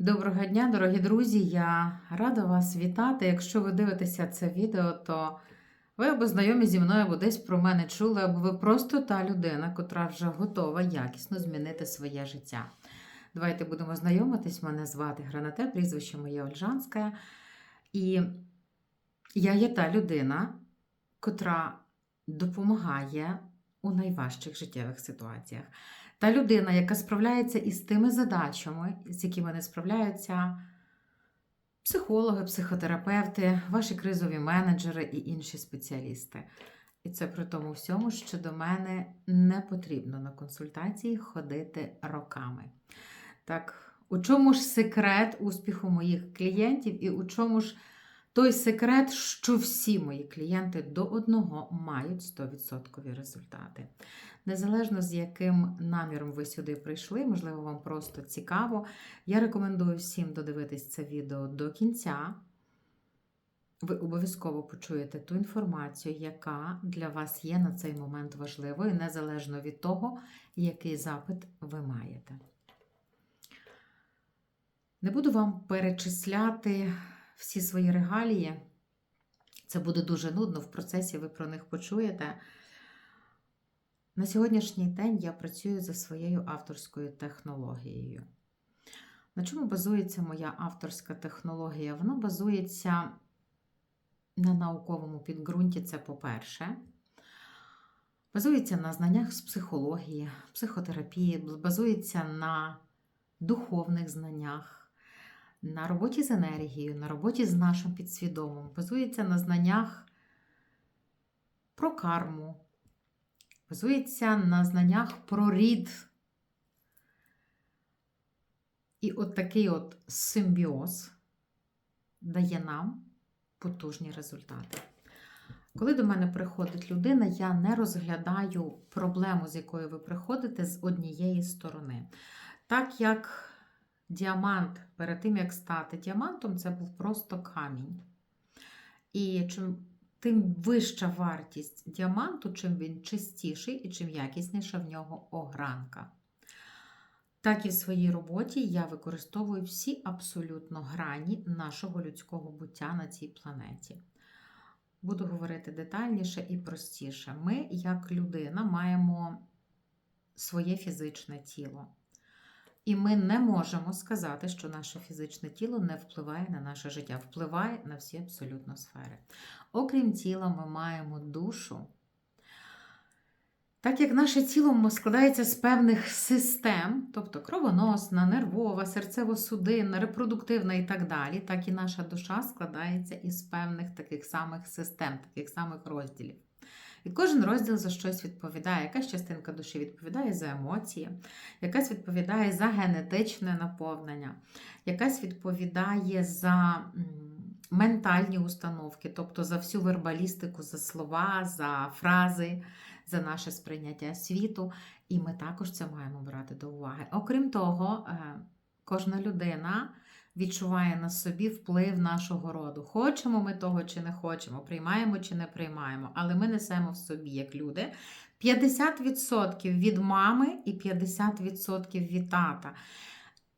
Доброго дня, дорогі друзі! Я рада вас вітати. Якщо ви дивитеся це відео, то ви або знайомі зі мною, або десь про мене чули, або ви просто та людина, котра вже готова якісно змінити своє життя. Давайте будемо знайомитись. Мене звати Гранате, прізвище моє Ольжанське. І я є та людина, котра допомагає у найважчих життєвих ситуаціях. Та людина, яка справляється із тими задачами, з якими не справляються психологи, психотерапевти, ваші кризові менеджери і інші спеціалісти. І це при тому всьому, що до мене не потрібно на консультації ходити роками. Так, у чому ж секрет успіху моїх клієнтів, і у чому ж той секрет, що всі мої клієнти до одного мають 100% результати. Незалежно з яким наміром ви сюди прийшли, можливо, вам просто цікаво. Я рекомендую всім додивитись це відео до кінця. Ви обов'язково почуєте ту інформацію, яка для вас є на цей момент важливою, незалежно від того, який запит ви маєте. Не буду вам перечисляти всі свої регалії. Це буде дуже нудно, в процесі ви про них почуєте. На сьогоднішній день я працюю за своєю авторською технологією. На чому базується моя авторська технологія? Вона базується на науковому підґрунті, це по-перше. Базується на знаннях з психології, психотерапії, базується на духовних знаннях, на роботі з енергією, на роботі з нашим підсвідомим, базується на знаннях про карму, базується на знаннях про рід. І от такий от симбіоз дає нам потужні результати. Коли до мене приходить людина, я не розглядаю проблему, з якою ви приходите, з однієї сторони. Так як діамант перед тим, як стати діамантом, це був просто камінь. І чим тим вища вартість діаманту, чим він чистіший і чим якісніша в нього огранка. Так і в своїй роботі я використовую всі абсолютно грані нашого людського буття на цій планеті. Буду говорити детальніше і простіше. Ми, як людина, маємо своє фізичне тіло. І ми не можемо сказати, що наше фізичне тіло не впливає на наше життя, впливає на всі абсолютно сфери. Окрім тіла, ми маємо душу. Так як наше тіло складається з певних систем, тобто кровоносна, нервова, серцево-судинна, репродуктивна і так далі, так і наша душа складається із певних таких самих систем, таких самих розділів. І кожен розділ за щось відповідає. Якась частинка душі відповідає за емоції, якась відповідає за генетичне наповнення, якась відповідає за ментальні установки, тобто за всю вербалістику, за слова, за фрази, за наше сприйняття світу. І ми також це маємо брати до уваги. Окрім того, кожна людина. Відчуває на собі вплив нашого роду. Хочемо ми того чи не хочемо, приймаємо чи не приймаємо, але ми несемо в собі, як люди, 50% від мами і 50% від тата.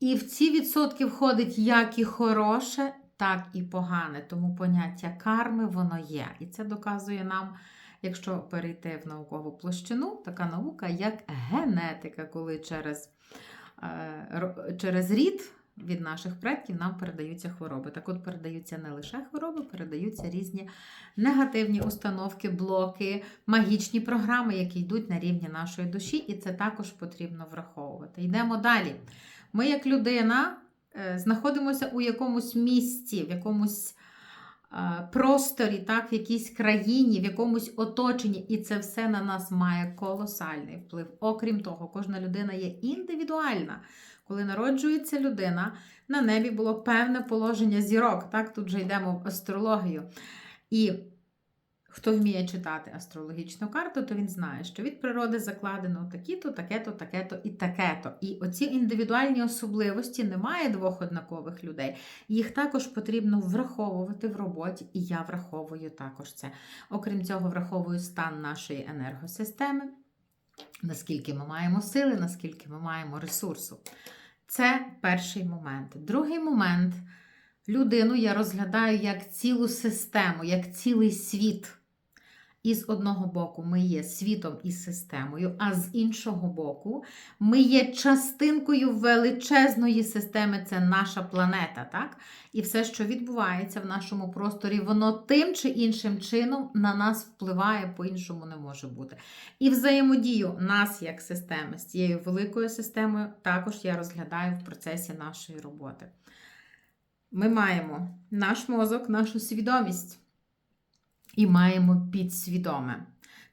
І в ці відсотки входить як і хороше, так і погане. Тому поняття карми воно є. І це доказує нам, якщо перейти в наукову площину, така наука, як генетика, коли через, через рід від наших предків нам передаються хвороби. Так от передаються не лише хвороби, передаються різні негативні установки, блоки, магічні програми, які йдуть на рівні нашої душі, і це також потрібно враховувати. Йдемо далі. Ми, як людина, знаходимося у якомусь місці, в якомусь просторі, так, в якійсь країні, в якомусь оточенні, і це все на нас має колосальний вплив. Окрім того, кожна людина є індивідуальна. Коли народжується людина, на небі було певне положення зірок. Так, тут вже йдемо в астрологію. І хто вміє читати астрологічну карту, то він знає, що від природи закладено такі-то, таке-то, таке-то і таке-то. І оці індивідуальні особливості немає двох однакових людей. Їх також потрібно враховувати в роботі, і я враховую також це. Окрім цього, враховую стан нашої енергосистеми. Наскільки ми маємо сили, наскільки ми маємо ресурсу. Це перший момент. Другий момент людину я розглядаю як цілу систему, як цілий світ. І з одного боку ми є світом і системою, а з іншого боку, ми є частинкою величезної системи, це наша планета. так? І все, що відбувається в нашому просторі, воно тим чи іншим чином на нас впливає, по-іншому не може бути. І взаємодію нас як системи з цією великою системою також я розглядаю в процесі нашої роботи. Ми маємо наш мозок, нашу свідомість. І маємо підсвідоме.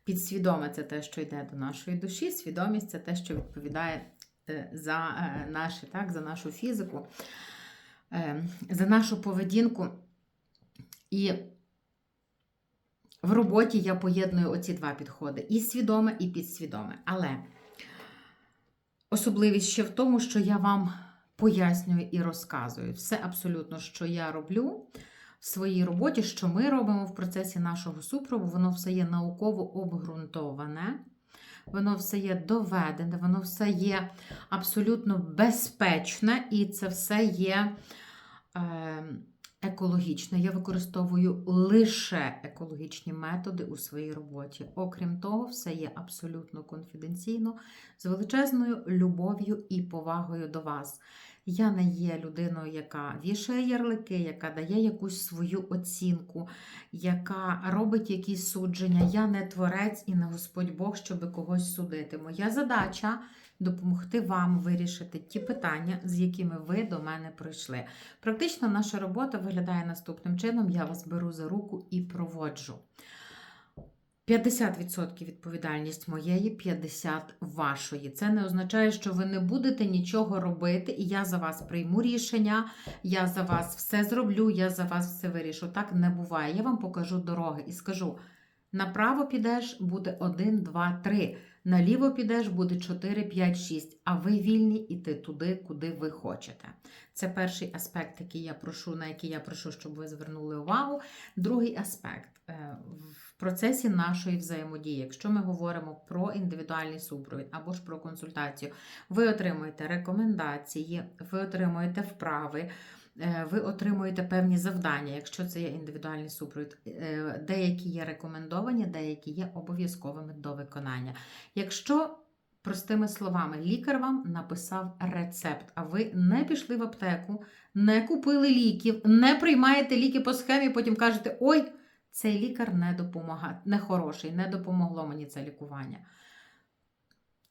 Підсвідоме це те, що йде до нашої душі, свідомість це те, що відповідає е, за е, наші, так, за нашу фізику, е, за нашу поведінку. І в роботі я поєдную оці два підходи: і свідоме, і підсвідоме. Але особливість ще в тому, що я вам пояснюю і розказую все абсолютно, що я роблю в своїй роботі, що ми робимо в процесі нашого супрову, воно все є науково обґрунтоване, воно все є доведене, воно все є абсолютно безпечне і це все є е, екологічне. Я використовую лише екологічні методи у своїй роботі. Окрім того, все є абсолютно конфіденційно, з величезною любов'ю і повагою до вас. Я не є людиною, яка вішає ярлики, яка дає якусь свою оцінку, яка робить якісь судження. Я не творець і не Господь Бог, щоб когось судити. Моя задача допомогти вам вирішити ті питання, з якими ви до мене прийшли. Практично наша робота виглядає наступним чином: я вас беру за руку і проводжу. 50% відповідальність моєї, 50% вашої. Це не означає, що ви не будете нічого робити, і я за вас прийму рішення, я за вас все зроблю, я за вас все вирішу. Так не буває. Я вам покажу дороги і скажу: направо підеш, буде 1, 2, 3. Наліво підеш, буде 4, 5, 6. А ви вільні йти туди, куди ви хочете. Це перший аспект, який я прошу, на який я прошу, щоб ви звернули увагу. Другий аспект. Процесі нашої взаємодії, якщо ми говоримо про індивідуальний супровід або ж про консультацію, ви отримуєте рекомендації, ви отримуєте вправи. е, Ви отримуєте певні завдання, якщо це є індивідуальний супровід. Е, Деякі є рекомендовані, деякі є обов'язковими до виконання. Якщо, простими словами, лікар вам написав рецепт, а ви не пішли в аптеку, не купили ліків, не приймаєте ліки по схемі, потім кажете, ой, цей лікар не допомагає, не хороший, не допомогло мені це лікування.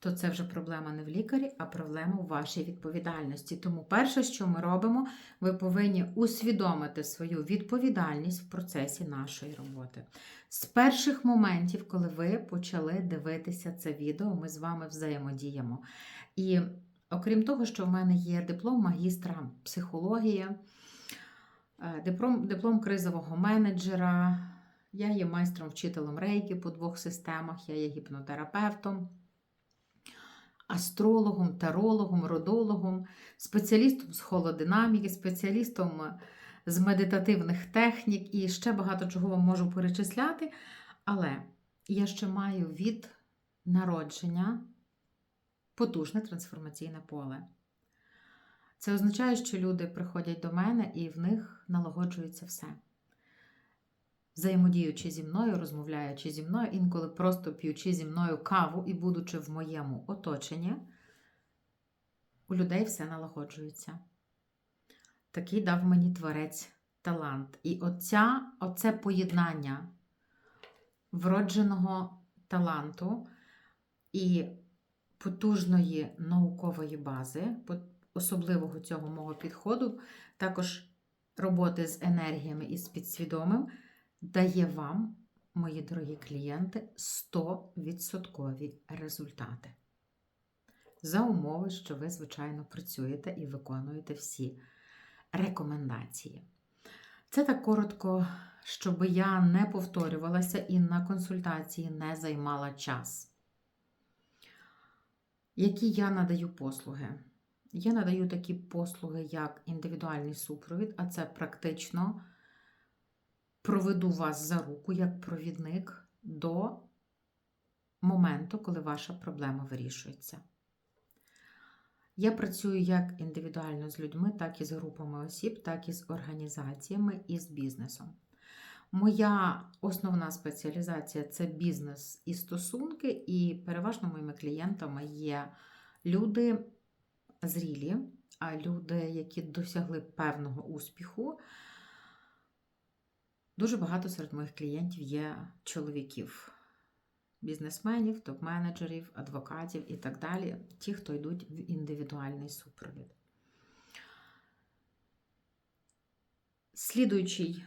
То це вже проблема не в лікарі, а проблема в вашій відповідальності. Тому перше, що ми робимо, ви повинні усвідомити свою відповідальність в процесі нашої роботи. З перших моментів, коли ви почали дивитися це відео, ми з вами взаємодіємо. І окрім того, що в мене є диплом магістра психології, диплом, диплом кризового менеджера, я є майстром-вчителем рейки по двох системах, я є гіпнотерапевтом астрологом, тарологом, родологом, спеціалістом з холодинаміки, спеціалістом з медитативних технік і ще багато чого вам можу перечисляти. Але я ще маю від народження потужне трансформаційне поле. Це означає, що люди приходять до мене і в них налагоджується все. Взаємодіючи зі мною, розмовляючи зі мною, інколи просто п'ючи зі мною каву і будучи в моєму оточенні, у людей все налагоджується. Такий дав мені творець талант. І оця, оце поєднання вродженого таланту і потужної наукової бази, особливого цього мого підходу, також роботи з енергіями і з підсвідомим дає вам, мої дорогі клієнти, 100% результати. За умови, що ви, звичайно, працюєте і виконуєте всі рекомендації. Це так коротко, щоб я не повторювалася і на консультації не займала час. Які я надаю послуги? Я надаю такі послуги, як індивідуальний супровід, а це практично проведу вас за руку як провідник до моменту, коли ваша проблема вирішується. Я працюю як індивідуально з людьми, так і з групами осіб, так і з організаціями і з бізнесом. Моя основна спеціалізація це бізнес і стосунки, і переважно моїми клієнтами є люди зрілі, а люди, які досягли певного успіху. Дуже багато серед моїх клієнтів є чоловіків, бізнесменів, топ-менеджерів, адвокатів і так далі, ті, хто йдуть в індивідуальний супровід. Слідуючий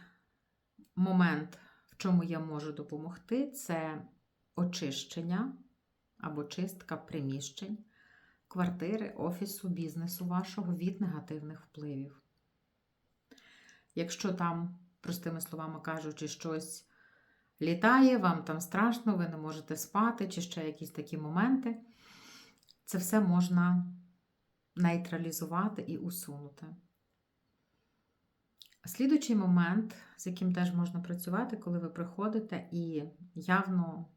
момент, в чому я можу допомогти, це очищення або чистка приміщень, квартири, офісу, бізнесу вашого від негативних впливів. Якщо там, простими словами кажучи, щось літає, вам там страшно, ви не можете спати, чи ще якісь такі моменти, це все можна нейтралізувати і усунути. Слідуючий момент, з яким теж можна працювати, коли ви приходите, і явно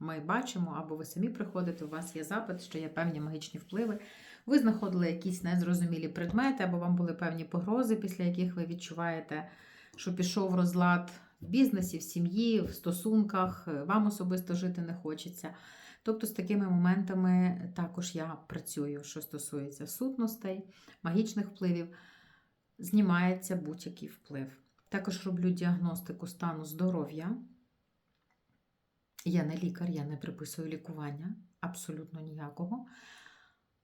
ми бачимо, або ви самі приходите, у вас є запит, що є певні магічні впливи. Ви знаходили якісь незрозумілі предмети, або вам були певні погрози, після яких ви відчуваєте, що пішов розлад в бізнесі, в сім'ї, в стосунках, вам особисто жити не хочеться. Тобто з такими моментами також я працюю, що стосується сутностей, магічних впливів знімається будь-який вплив. Також роблю діагностику стану здоров'я. Я не лікар, я не приписую лікування, абсолютно ніякого.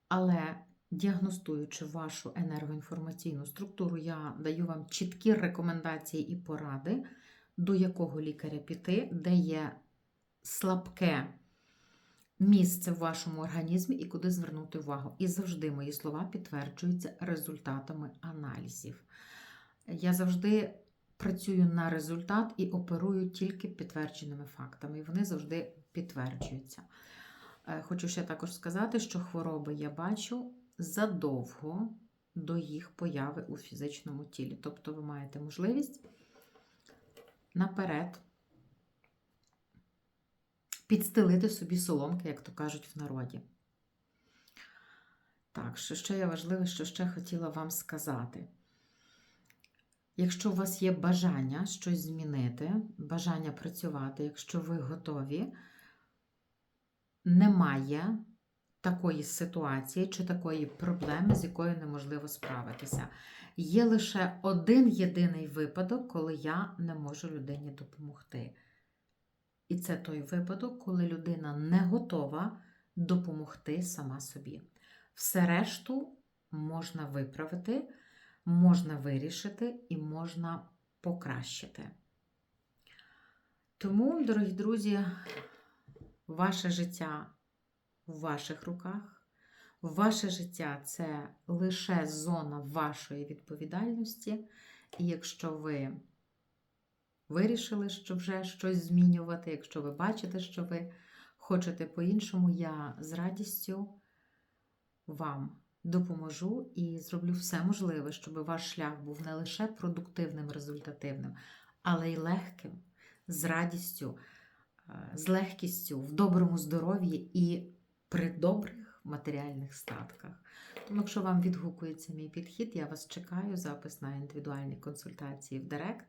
Але діагностуючи вашу енергоінформаційну структуру, я даю вам чіткі рекомендації і поради, до якого лікаря піти, де є слабке місце в вашому організмі і куди звернути увагу. І завжди мої слова підтверджуються результатами аналізів. Я завжди працюю на результат і оперую тільки підтвердженими фактами, і вони завжди підтверджуються. Е, Хочу ще також сказати, що хвороби я бачу задовго до їх появи у фізичному тілі. Тобто ви маєте можливість наперед підстелити собі соломки, як то кажуть в народі. Так, що ще є важливе, що ще хотіла вам сказати. Якщо у вас є бажання щось змінити, бажання працювати, якщо ви готові, немає такої ситуації чи такої проблеми, з якою неможливо справитися. Є лише один єдиний випадок, коли я не можу людині допомогти. І це той випадок, коли людина не готова допомогти сама собі. Все решту можна виправити, можна вирішити і можна покращити. Тому, дорогі друзі, ваше життя в ваших руках. Ваше життя це лише зона вашої відповідальності. І якщо ви вирішили, що вже щось змінювати, якщо ви бачите, що ви хочете по-іншому, я з радістю вам допоможу і зроблю все можливе, щоб ваш шлях був не лише продуктивним, результативним, але й легким, з радістю, е, з легкістю, в доброму здоров'ї і при добрих матеріальних статках. Тому, якщо вам відгукується мій підхід, я вас чекаю. Запис на індивідуальні консультації в Директ.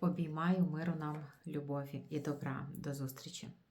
Обіймаю миру нам, любові і добра. До зустрічі!